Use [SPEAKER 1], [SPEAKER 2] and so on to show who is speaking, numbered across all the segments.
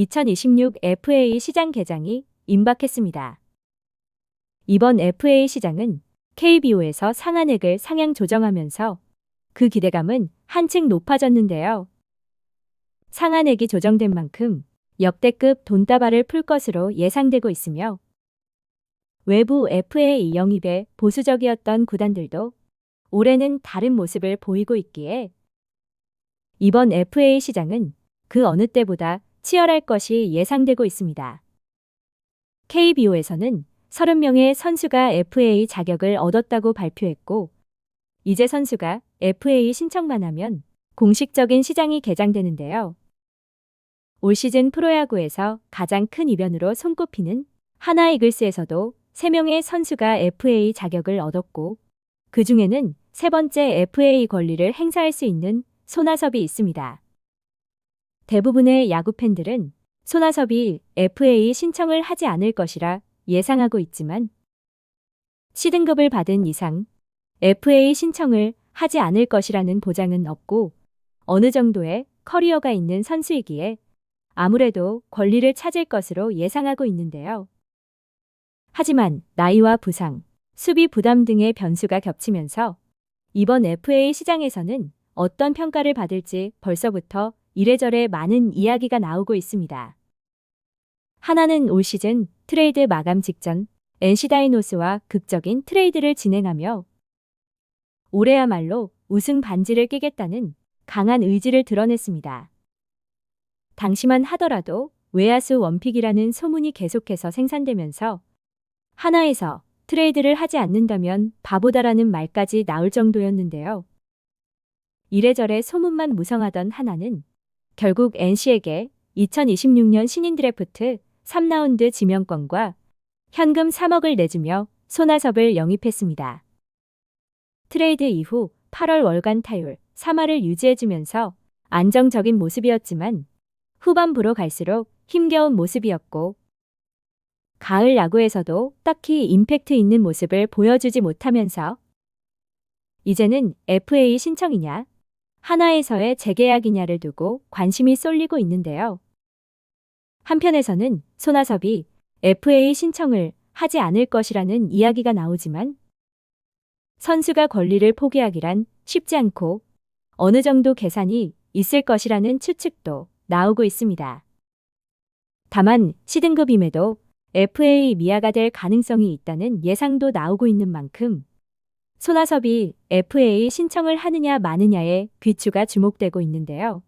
[SPEAKER 1] 2026 FA 시장 개장이 임박했습니다. 이번 FA 시장은 KBO에서 상한액을 상향 조정하면서 그 기대감은 한층 높아졌는데요. 상한액이 조정된 만큼 역대급 돈다발을 풀 것으로 예상되고 있으며 외부 FA 영입에 보수적이었던 구단들도 올해는 다른 모습을 보이고 있기에 이번 FA 시장은 그 어느 때보다 치열할 것이 예상되고 있습니다. KBO에서는 30명의 선수가 FA 자격을 얻었다고 발표했고, 이제 선수가 FA 신청만 하면 공식적인 시장이 개장되는데요. 올 시즌 프로야구에서 가장 큰 이변으로 손꼽히는 하나 이글스에서도 3명의 선수가 FA 자격을 얻었고, 그 중에는 세 번째 FA 권리를 행사할 수 있는 손아섭이 있습니다. 대부분의 야구 팬들은 손아섭이 FA 신청을 하지 않을 것이라 예상하고 있지만 C등급을 받은 이상 FA 신청을 하지 않을 것이라는 보장은 없고 어느 정도의 커리어가 있는 선수이기에 아무래도 권리를 찾을 것으로 예상하고 있는데요. 하지만 나이와 부상, 수비 부담 등의 변수가 겹치면서 이번 FA 시장에서는 어떤 평가를 받을지 벌써부터 이래저래 많은 이야기가 나오고 있습니다. 하나는 올 시즌 트레이드 마감 직전 NC 다이노스와 극적인 트레이드를 진행하며 올해야말로 우승 반지를 깨겠다는 강한 의지를 드러냈습니다. 당시만 하더라도 외야수 원픽이라는 소문이 계속해서 생산되면서 하나에서 트레이드를 하지 않는다면 바보다라는 말까지 나올 정도였는데요. 이래저래 소문만 무성하던 하나는 결국 NC에게 2026년 신인 드래프트 3라운드 지명권과 현금 3억을 내주며 손아섭을 영입했습니다. 트레이드 이후 8월 월간 타율 3할을 유지해주면서 안정적인 모습이었지만 후반부로 갈수록 힘겨운 모습이었고 가을 야구에서도 딱히 임팩트 있는 모습을 보여주지 못하면서 이제는 FA 신청이냐 하나에서의 재계약이냐를 두고 관심이 쏠리고 있는데요. 한편에서는 손아섭이 FA 신청을 하지 않을 것이라는 이야기가 나오지만 선수가 권리를 포기하기란 쉽지 않고 어느 정도 계산이 있을 것이라는 추측도 나오고 있습니다. 다만 C등급임에도 FA 미아가 될 가능성이 있다는 예상도 나오고 있는 만큼 손아섭이 FA 신청을 하느냐 마느냐에 귀추가 주목되고 있는데요.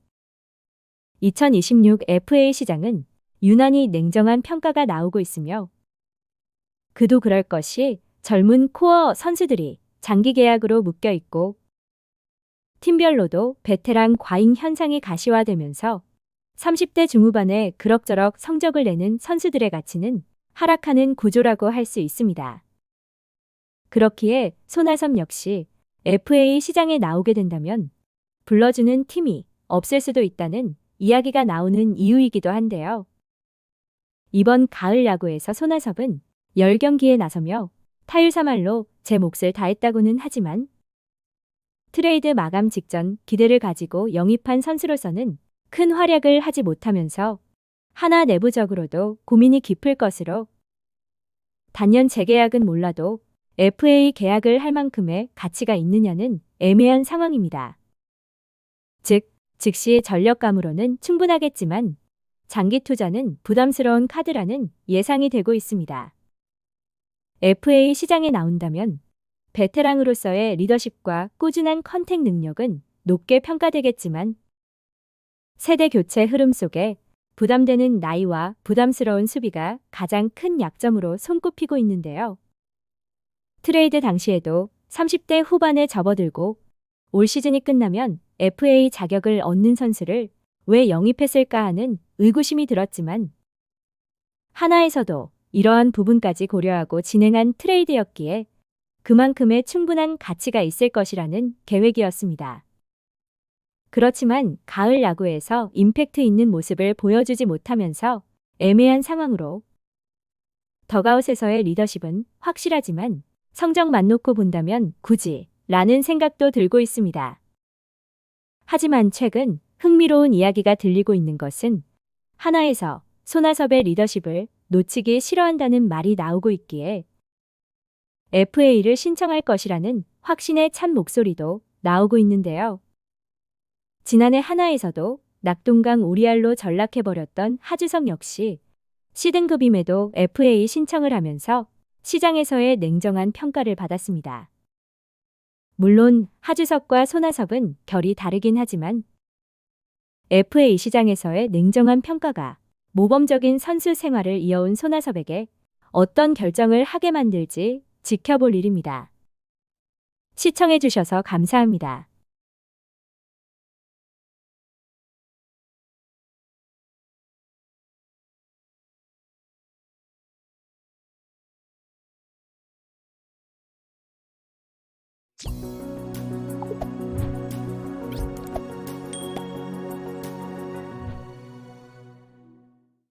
[SPEAKER 1] 2026 FA 시장은 유난히 냉정한 평가가 나오고 있으며 그도 그럴 것이 젊은 코어 선수들이 장기 계약으로 묶여 있고 팀별로도 베테랑 과잉 현상이 가시화되면서 30대 중후반에 그럭저럭 성적을 내는 선수들의 가치는 하락하는 구조라고 할 수 있습니다. 그렇기에 손아섭 역시 FA 시장에 나오게 된다면 불러주는 팀이 없을 수도 있다는 이야기가 나오는 이유이기도 한데요. 이번 가을 야구에서 손아섭은 10경기에 나서며 타율 3할로 제 몫을 다했다고는 하지만 트레이드 마감 직전 기대를 가지고 영입한 선수로서는 큰 활약을 하지 못하면서 하나 내부적으로도 고민이 깊을 것으로 단연 재계약은 몰라도 FA 계약을 할 만큼의 가치가 있느냐는 애매한 상황입니다. 즉, 즉시 전력감으로는 충분하겠지만 장기 투자는 부담스러운 카드라는 예상이 되고 있습니다. FA 시장에 나온다면 베테랑으로서의 리더십과 꾸준한 컨택 능력은 높게 평가되겠지만 세대 교체 흐름 속에 부담되는 나이와 부담스러운 수비가 가장 큰 약점으로 손꼽히고 있는데요. 트레이드 당시에도 30대 후반에 접어들고 올 시즌이 끝나면 FA 자격을 얻는 선수를 왜 영입했을까 하는 의구심이 들었지만 하나에서도 이러한 부분까지 고려하고 진행한 트레이드였기에 그만큼의 충분한 가치가 있을 것이라는 계획이었습니다. 그렇지만 가을 야구에서 임팩트 있는 모습을 보여주지 못하면서 애매한 상황으로 더가웃에서의 리더십은 확실하지만 성적만 놓고 본다면 굳이 라는 생각도 들고 있습니다. 하지만 최근 흥미로운 이야기가 들리고 있는 것은 하나에서 손아섭의 리더십을 놓치기 싫어한다는 말이 나오고 있기에 FA를 신청할 것이라는 확신의 찬 목소리도 나오고 있는데요. 지난해 하나에서도 낙동강 오리알로 전락해버렸던 하주석 역시 C등급임에도 FA 신청을 하면서 시장에서의 냉정한 평가를 받았습니다. 물론 하주석과 손아섭은 결이 다르긴 하지만 FA 시장에서의 냉정한 평가가 모범적인 선수 생활을 이어온 손아섭에게 어떤 결정을 하게 만들지 지켜볼 일입니다. 시청해주셔서 감사합니다.